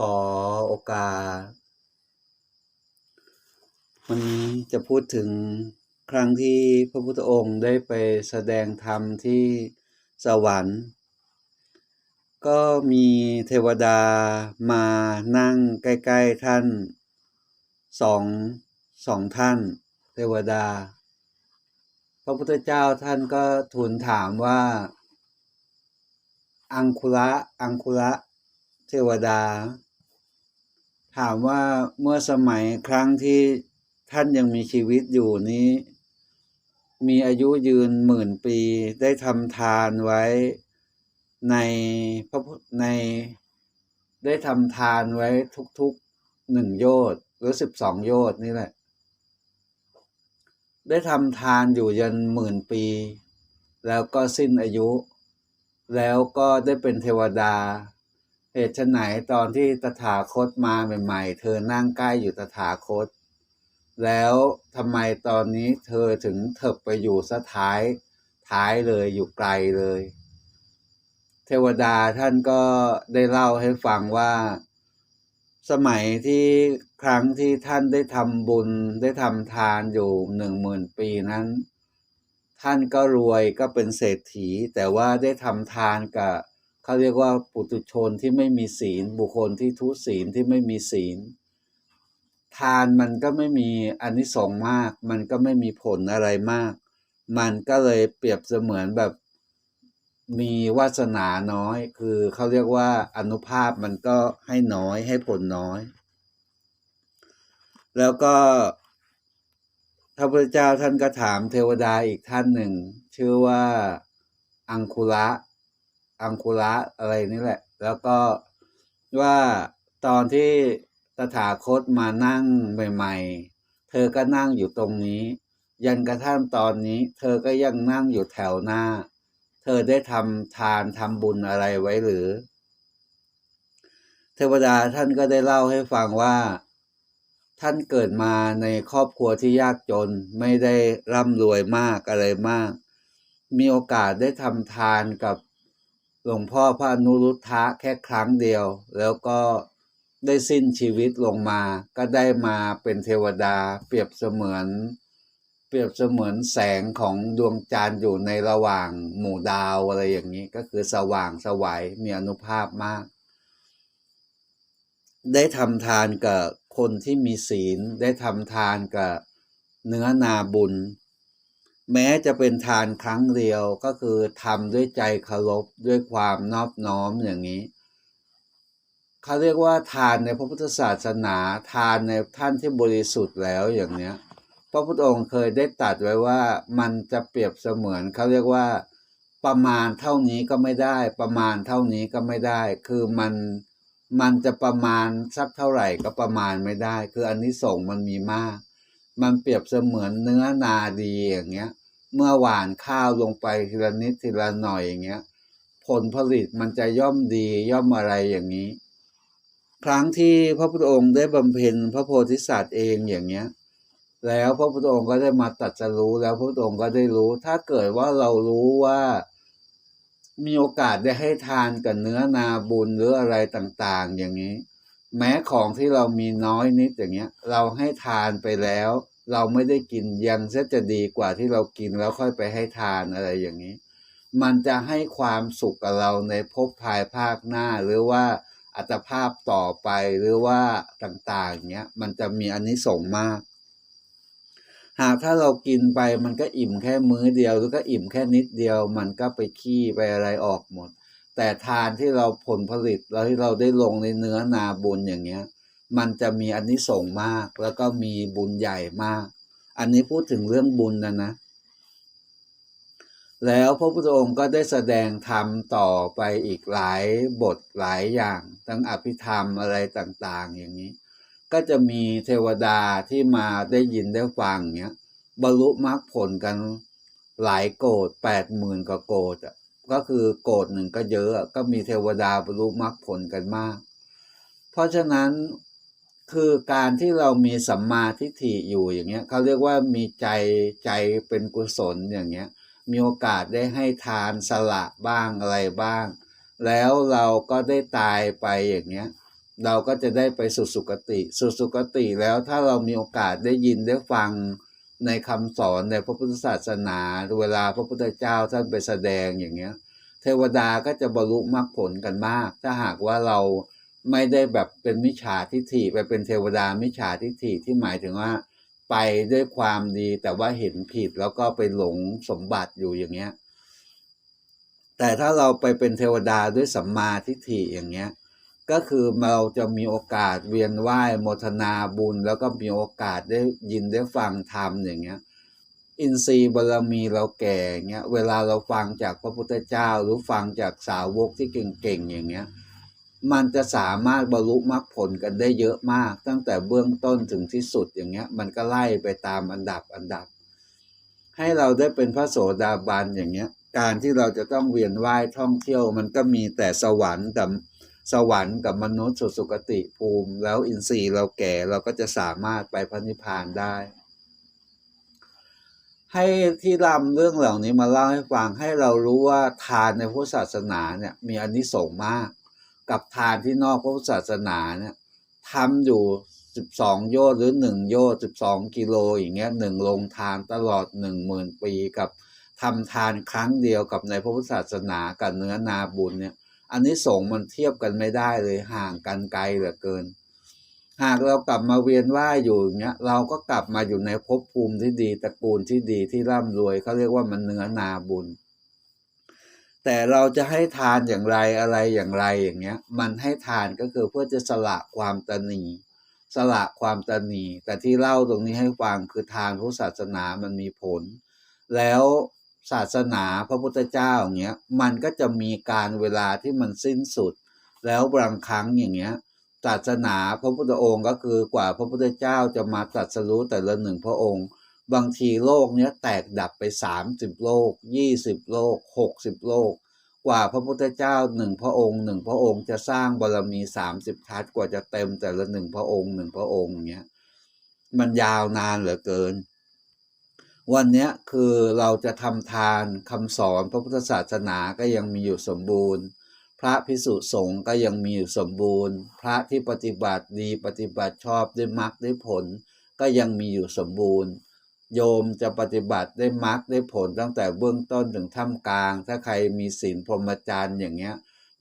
ขอโอกาส วันนี้จะพูดถึงครั้งที่พระพุทธองค์ได้ไปแสดงธรรมที่สวรรค์ ก็มีเทวดามานั่งใกล้ ๆท่านสองสองท่าน เทวดา พระพุทธเจ้าท่านก็ทูลถามว่า อังคุระอังคุระเทวดา ถามว่าเมื่อสมัยครั้งที่ท่านยังมีชีวิตอยู่นี้ มีอายุยืนหมื่นปีได้ทำทานไว้ในพระในได้ทำทานไว้ทุกๆหนึ่งโยชน์หรือสิบสองโยชน์นี่แหละ ได้ทำทานอยู่ยันหมื่นปี แล้วก็สิ้นอายุ แล้วก็ได้เป็นเทวดา เหตุไฉนตอนที่ตถาคตมาใหม่ๆ เธอนั่งใกล้อยู่ตถาคต แล้วทำไมตอนนี้เธอถึงเถิบไปอยู่สท้ายท้ายเลยอยู่ไกลเลย เทวดาท่านก็ได้เล่าให้ฟังว่า สมัยที่ครั้งที่ท่านได้ทำบุญได้ทำทานอยู่หนึ่งหมื่นปีนั้น ท่านก็รวยก็เป็นเศรษฐี แต่ว่าได้ทำทานกับ เขาเรียกว่าปุตุชนที่ไม่มีศีล บุคคลที่ทุศีลที่ไม่มีศีล ทานมันก็ไม่มีอานิสงส์มาก มันก็ไม่มีผลอะไรมาก มันก็เลยเปรียบเสมือนแบบมีวาสนาน้อย คือเขาเรียกว่าอนุภาพมันก็ให้น้อยให้ผลน้อย แล้วก็พระพุทธเจ้าท่านก็ถามเทวดาอีกท่านหนึ่ง ชื่อว่าอังคุระ อังคุระอะไรนี่แหละ แล้วก็ว่าตอนที่ตถาคตมานั่งใหม่ๆ เธอก็นั่งอยู่ตรงนี้ ยันกระทั่งตอนนี้ เธอก็ยังนั่งอยู่แถวหน้า เธอได้ทำทานทำบุญอะไรไว้หรือ เทวดาท่านก็ได้เล่าให้ฟังว่า ท่านเกิดมาในครอบครัวที่ยากจนไม่ได้ร่ำรวยมากอะไรมาก มีโอกาสได้ทำทานกับ หลวงพ่อพระนุรุทธะแค่ครั้งเดียว แล้วก็ได้สิ้นชีวิตลงมา ก็ได้มาเป็นเทวดา เปรียบเสมือน เปรียบเสมือนแสงของดวงจันทร์อยู่ในระหว่างหมู่ดาวอะไรอย่างนี้ก็คือสว่างสวัยมีอนุภาพมาก ได้ทำทานกับคนที่มีศีลได้ทำทานกับเนื้อนาบุญ แม้จะเป็นทานครั้งเดียวก็คือทำด้วยใจเคารพด้วยความนอบน้อมอย่างนี้เขาเรียกว่าทานในพระพุทธศาสนา ทานในท่านที่บริสุทธิ์แล้วอย่างเนี้ย พระพุทธองค์เคยได้ตัดไว้ว่ามันจะเปรียบเสมือนเขาเรียกว่าประมาณเท่านี้ก็ไม่ได้ ประมาณเท่านี้ก็ไม่ได้ คือมันมันจะประมาณสักเท่าไหร่ก็ประมาณไม่ได้ คืออันนี้ส่งมันมีมาก มันเปรียบเสมือนเนื้อนาดีอย่างเงี้ย เมื่อหว่านข้าวลงไปทีละนิดทีละหน่อยอย่างเงี้ย ผลผลิตมันจะย่อมดีย่อมอะไรอย่างนี้ ครั้งที่พระพุทธองค์ได้บำเพ็ญพระโพธิสัตว์เองอย่างเงี้ย แล้วพระพุทธองค์ก็ได้มาตัดสรู้แล้วพระพุทธองค์ก็ได้รู้ ถ้าเกิดว่าเรารู้ว่ามีโอกาสได้ให้ทานกับเนื้อนาบุญหรืออะไรต่าง ๆ อย่างนี้ แม้ของที่เรามีน้อยนิดอย่างเงี้ย เราให้ทานไปแล้ว เราไม่ได้กินยังซะจะดีกว่าที่เรากินแล้วค่อยไปให้ทานอะไรอย่างนี้ มันจะให้ความสุขกับเราในภพภายภาคหน้าหรือว่าอัตภาพต่อไปหรือว่าต่างๆเงี้ยมันจะมีอันนี้ส่งส์มาก หากถ้าเรากินไปมันก็อิ่มแค่มื้อเดียวหรือก็อิ่มแค่นิดเดียว มันก็ไปขี้ไปอะไรออกหมด แต่ทานที่เราผลผลิตแล้วที่เราได้ลงในเนื้อนาบุญอย่างเงี้ย มันจะมีอันนี้ส่งมากแล้วก็มีบุญใหญ่มาก อันนี้พูดถึงเรื่องบุญนะนะ แล้วพระพุทธองค์ก็ได้แสดงธรรมต่อไปอีกหลายบทหลายอย่างทั้งอภิธรรมอะไรต่างๆ อย่างนี้ ก็จะมีเทวดาที่มาได้ยินได้ฟังเนี้ยบรรลุมรรคผลกันหลายโกดแปดหมื่นกว่าโกดอะ ก็คือโกดหนึ่งก็เยอะอะก็มีเทวดาบรรลุมรรคผลกันมาก เพราะฉะนั้นคือการที่เรามีสัมมาทิฏฐิอยู่อย่างเงี้ยเขาเรียกว่ามีใจใจเป็นกุศลอย่างเงี้ย มีโอกาสได้ให้ทานสละบ้างอะไรบ้าง แล้วเราก็ได้ตายไปอย่างเงี้ย เราก็จะได้ไปสุสุคติ สุสุคติแล้วถ้าเรามีโอกาสได้ยินได้ฟัง ในคำสอนในพระพุทธศาสนา เวลาพระพุทธเจ้าท่านไปแสดงอย่างเงี้ย เทวดาก็จะบรรลุมรรคผลกันมาก ถ้าหากว่าเราไม่ได้แบบเป็นมิจฉาทิฏฐิไปเป็นเทวดามิจฉาทิฏฐิที่หมายถึงว่า ไปด้วยความดีแต่ว่าเห็นผิดแล้วก็ไปหลงสมบัติอยู่อย่างเงี้ยแต่ถ้าเราไปเป็นเทวดาด้วยสัมมาทิฏฐิอย่างเงี้ย ก็คือเราจะมีโอกาสเวียนไหวโมทนาบุญ แล้วก็มีโอกาสได้ยินได้ฟังธรรมอย่างเงี้ย อินทรีย์บารมีเราแก่เงี้ยเวลาเราฟังจากพระพุทธเจ้า หรือฟังจากสาวกที่เก่งๆอย่างเงี้ยมันจะสามารถบรรลุมรรคผลกันได้เยอะมาก ตั้งแต่เบื้องต้นถึงที่สุดอย่างเงี้ย มันก็ไล่ไปตามอันดับอันดับ ให้เราได้เป็นพระโสดาบันอย่างเงี้ย การที่เราจะต้องเวียนว่ายท่องเที่ยว มันก็มีแต่สวรรค์กับ สวรรค์กับมนุษย์สุสุคติภูมิ แล้วอินทรีย์เราแก่เราก็จะสามารถไปพระนิพพานได้ ให้ที่รำเรื่องเหล่านี้มาเล่าให้ฟังให้เรารู้ว่าทานในพุทธศาสนาเนี่ยมีอนิสงส์มาก กับทานที่นอกพุทธศาสนาเนี่ยทำอยู่สิบสองโยชน์หรือหนึ่งโยชน์สิบสองกิโลอย่างเงี้ยหนึ่งลงทานตลอดหนึ่งหมื่นปีกับทำทานครั้งเดียวกับในพระพุทธศาสนากับเนื้อนาบุญเนี่ย อันนี้สงมันเทียบกันไม่ได้เลยห่างกันไกลเหลือเกิน หากเรากลับมาเวียนว่ายอยู่อย่างเงี้ยเราก็กลับมาอยู่ในภพภูมิที่ดีตระกูลที่ดีที่ร่ำรวยเขาเรียกว่ามันเนื้อนาบุญ แต่เราจะให้ทานอย่างไรอะไรอย่างไรอย่างเงี้ย มันให้ทานก็คือเพื่อจะสละความตนีสละความตนีแต่ที่เล่าตรงนี้ให้ฟังคือทานพุทธศาสนามันมีผล แล้ว ศาสนาพระพุทธเจ้าอย่างเงี้ยมันก็จะมีการเวลาที่มันสิ้นสุด แล้วบางครั้งอย่างเงี้ยศาสนาพระพุทธองค์ก็คือกว่าพระพุทธเจ้าจะมาตรัสรู้แต่ละหนึ่งพระองค์ บางทีโลกเนี้ยแตกดับไปสามสิบโลกยี่สิบโลกหกสิบโลก กว่าพระพุทธเจ้าหนึ่งพระองค์หนึ่งพระองค์จะสร้างบารมีสามสิบทัศกว่าจะเต็มแต่ละหนึ่งพระองค์หนึ่งพระองค์เนี้ยมันยาวนานเหลือเกิน วันนี้คือเราจะทำทานคำสอนพระพุทธศาสนาก็ยังมีอยู่สมบูรณ์ พระพิสุสงฆ์ก็ยังมีอยู่สมบูรณ์ พระที่ปฏิบัติดีปฏิบัติชอบได้มรรคได้ผล ก็ยังมีอยู่สมบูรณ์ โยมจะปฏิบัติได้มรรคได้ผลตั้งแต่เบื้องต้นถึงท่ามกลาง ถ้าใครมีศีลพรหมจรรย์อย่างเงี้ย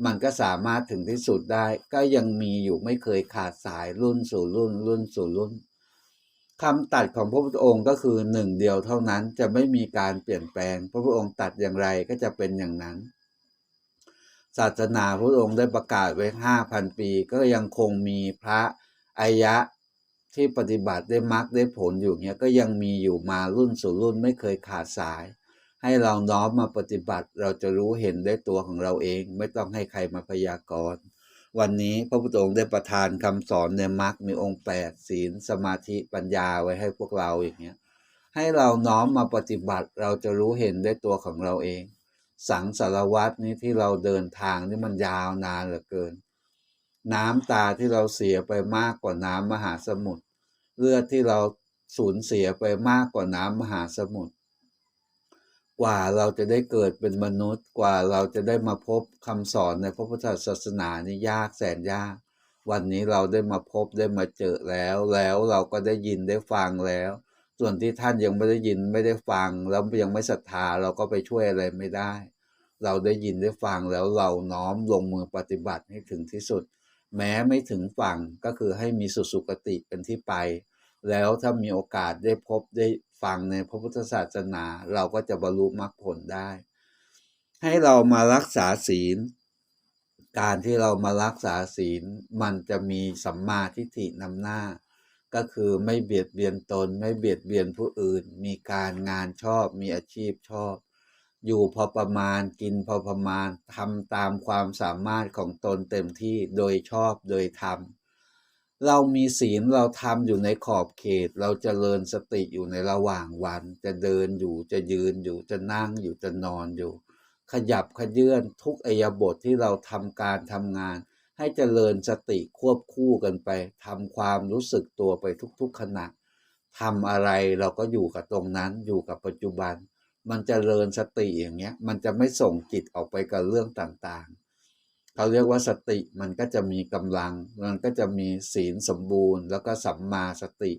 มันก็สามารถถึงที่สุดได้ ก็ยังมีอยู่ไม่เคยขาดสายรุ่นสู่รุ่นรุ่นสู่รุ่น คำตัดของพระพุทธองค์ก็คือหนึ่งเดียวเท่านั้นจะไม่มีการเปลี่ยนแปลง พระพุทธองค์ตัดอย่างไรก็จะเป็นอย่างนั้น ศาสนาพระพุทธองค์ได้ประกาศไว้ห้าพันปี ก็ยังคงมีพระอายะที่ปฏิบัติได้มรรคได้ผลอยู่เนี้ยก็ยังมีอยู่มารุ่นสู่รุ่นไม่เคยขาดสาย ให้เราน้อมมาปฏิบัติเราจะรู้เห็นได้ตัวของเราเอง ไม่ต้องให้ใครมาพยากรณ์ วันนี้พระพุทธองค์ได้ประทานคำสอนในมรรคมีองค์แปดศีลสมาธิปัญญาไว้ให้พวกเราอย่างเงี้ยให้เราน้อมมาปฏิบัติเราจะรู้เห็นได้ตัวของเราเอง สังสารวัตนี้ที่เราเดินทางนี่มันยาวนานเหลือเกิน น้ำตาที่เราเสียไปมากกว่าน้ำมหาสมุทรเลือดที่เราสูญเสียไปมากกว่าน้ำมหาสมุทร กว่าเราจะได้เกิดเป็นมนุษย์กว่าเราจะได้มาพบคำสอนในพระพุทธศาสนานี่ยากแสนยาก วันนี้เราได้มาพบได้มาเจอแล้ว แล้วเราก็ได้ยินได้ฟังแล้ว ส่วนที่ท่านยังไม่ได้ยินไม่ได้ฟัง แล้วยังไม่ศรัทธาเราก็ไปช่วยอะไรไม่ได้ เราได้ยินได้ฟังแล้วเราน้อมลงมือปฏิบัติให้ถึงที่สุด แม้ไม่ถึงฝั่งก็คือให้มีสุสุคติเป็นที่ไป แล้วถ้ามีโอกาสได้พบได้ฟังในพระพุทธศาสนา เราก็จะบรรลุมรรคผลได้ ให้เรามารักษาศีล การที่เรามารักษาศีล มันจะมีสัมมาทิฏฐินำหน้า ก็คือไม่เบียดเบียนตน ไม่เบียดเบียนผู้อื่น มีการงานชอบ มีอาชีพชอบ อยู่พอประมาณกินพอประมาณทำตามความสามารถของตนเต็มที่โดยชอบโดยธรรม เรามีศีลเราทำอยู่ในขอบเขต เราจเจริญสติอยู่ในระหว่างวัน จะเดินอยู่จะยืนอยู่จะนั่งอยู่จะนอนอยู่ ขยับขยื่นทุกอิริยบทที่เราทำการทำงาน ให้เจริญสติควบคู่กันไปทำความรู้สึกตัวไปทุกๆขณะทำอะไรเราก็อยู่กับตรงนั้นอยู่กับปัจจุบัน มันจเจริญสติอย่างเงี้ยมันจะไม่ส่งจิตออกไปกับเรื่องต่างๆ เขาเรียกว่าสติมันก็จะมีกำลัง มันก็จะมีศีลสมบูรณ์ แล้วก็สัมมาสติ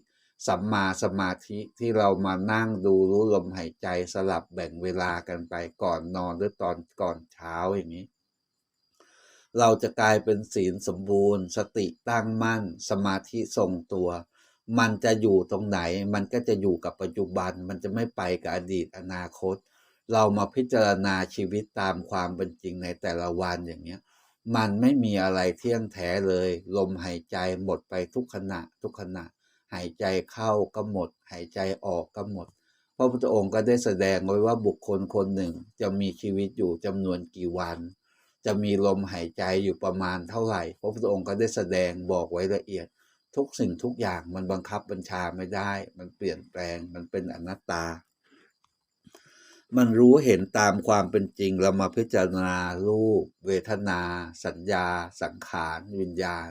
สัมมาสมาธิที่เรามานั่งดูรู้ลมหายใจสลับแบ่งเวลากันไปก่อนนอนหรือตอนก่อนเช้าอย่างนี้ เราจะกลายเป็นศีลสมบูรณ์ สติตั้งมั่น สมาธิทรงตัว มันจะอยู่ตรงไหน มันก็จะอยู่กับปัจจุบัน มันจะไม่ไปกับอดีตอนาคต เรามาพิจารณาชีวิตตามความเป็นจริงในแต่ละวันอย่างเนี้ย มันไม่มีอะไรเที่ยงแท้เลย ลมหายใจหมดไปทุกขณะ ทุกขณะ หายใจเข้าก็หมด หายใจออกก็หมดพระพุทธองค์ก็ได้แสดงไว้ว่าบุคคลคนหนึ่งจะมีชีวิตอยู่จำนวนกี่วัน จะมีลมหายใจอยู่ประมาณเท่าไหร่ พระพุทธองค์ก็ได้แสดงบอกไว้ละเอียด ทุกสิ่งทุกอย่างมันบังคับบัญชาไม่ได้ มันเปลี่ยนแปลงมันเป็นอนัตตา มันรู้เห็นตามความเป็นจริง เรามาพิจารณารูป เวทนา สัญญา สังขาร วิญญาณ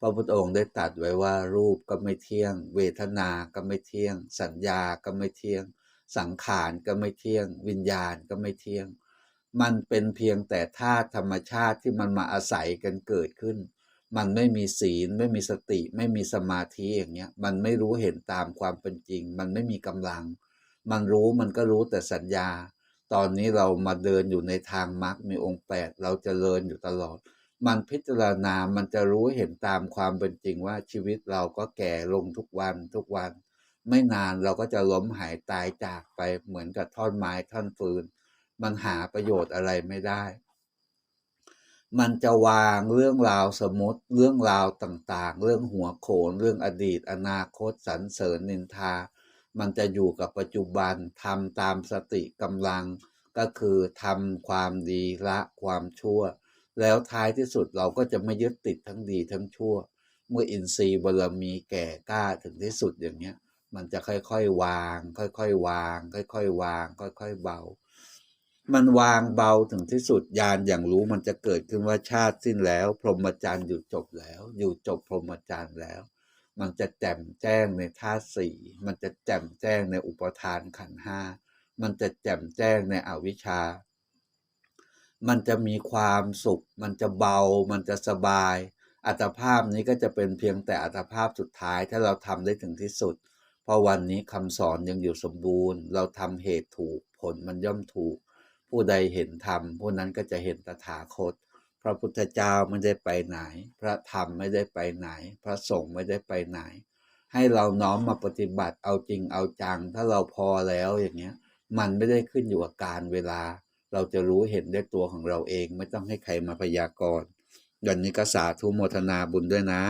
พระพุทธองค์ได้ตรัสไว้ว่ารูปก็ไม่เที่ยง เวทนาก็ไม่เที่ยง สัญญาก็ไม่เที่ยง สังขารก็ไม่เที่ยง วิญญาณก็ไม่เที่ยง มันเป็นเพียงแต่ธาตุธรรมชาติที่มันมาอาศัยกันเกิดขึ้น มันไม่มีศีล ไม่มีสติ ไม่มีสมาธิอย่างเงี้ย มันไม่รู้เห็นตามความเป็นจริง มันไม่มีกำลัง มันรู้มันก็รู้แต่สัญญา ตอนนี้เรามาเดินอยู่ในทางมรรคมีองค์แปดเราจเจริญอยู่ตลอด มันพิจารณา มันจะรู้เห็นตามความเป็นจริงว่าชีวิตเราก็แก่ลงทุกวันทุกวัน ไม่นานเราก็จะล้มหายตายจากไปเหมือนกับท่อนไม้ท่อนฟืน มันหาประโยชน์อะไรไม่ได้ มันจะวางเรื่องราวสมมติเรื่องราวต่างๆ เรื่องหัวโขน เรื่องอดีต อนาคตสรรเสริญนินทา มันจะอยู่กับปัจจุบันทำตามสติกำลัง ก็คือทำความดีละความชั่ว แล้วท้ายที่สุดเราก็จะไม่ยึดติดทั้งดีทั้งชั่ว เมื่ออินทรีย์บารมีแก่กล้าถึงที่สุดอย่างเนี้ย มันจะค่อยๆวาง ค่อยๆวาง ค่อยๆวาง ค่อยๆเบา มันวางเบาถึงที่สุดญาณอย่างรู้มันจะเกิดขึ้นว่าชาติสิ้นแล้ว พรหมจรรย์อยู่จบแล้ว อยู่จบพรหมจรรย์แล้ว มันจะแจ่มแจ้งในธาตุสี่มันจะแจ่มแจ้งในอุปทานขันห้า มันจะแจ่มแจ้งในอวิชชา มันจะมีความสุข มันจะเบา มันจะสบาย อัตภาพนี้ก็จะเป็นเพียงแต่อัตภาพสุดท้าย ถ้าเราทำได้ถึงที่สุด เพราะวันนี้คำสอนยังอยู่สมบูรณ์ เราทำเหตุถูกผลมันย่อมถูก ผู้ใดเห็นธรรมผู้นั้นก็จะเห็นตถาคต พระพุทธเจ้าไม่ได้ไปไหน พระธรรมไม่ได้ไปไหน พระสงฆ์ไม่ได้ไปไหน ให้เราน้อมมาปฏิบัติเอาจริงเอาจัง ถ้าเราพอแล้วอย่างเงี้ย มันไม่ได้ขึ้นอยู่กับการเวลา เราจะรู้เห็นได้ตัวของเราเอง ไม่ต้องให้ใครมาพยากรณ์ดันนี้ก็สาธุโมทนาบุญด้วยนะ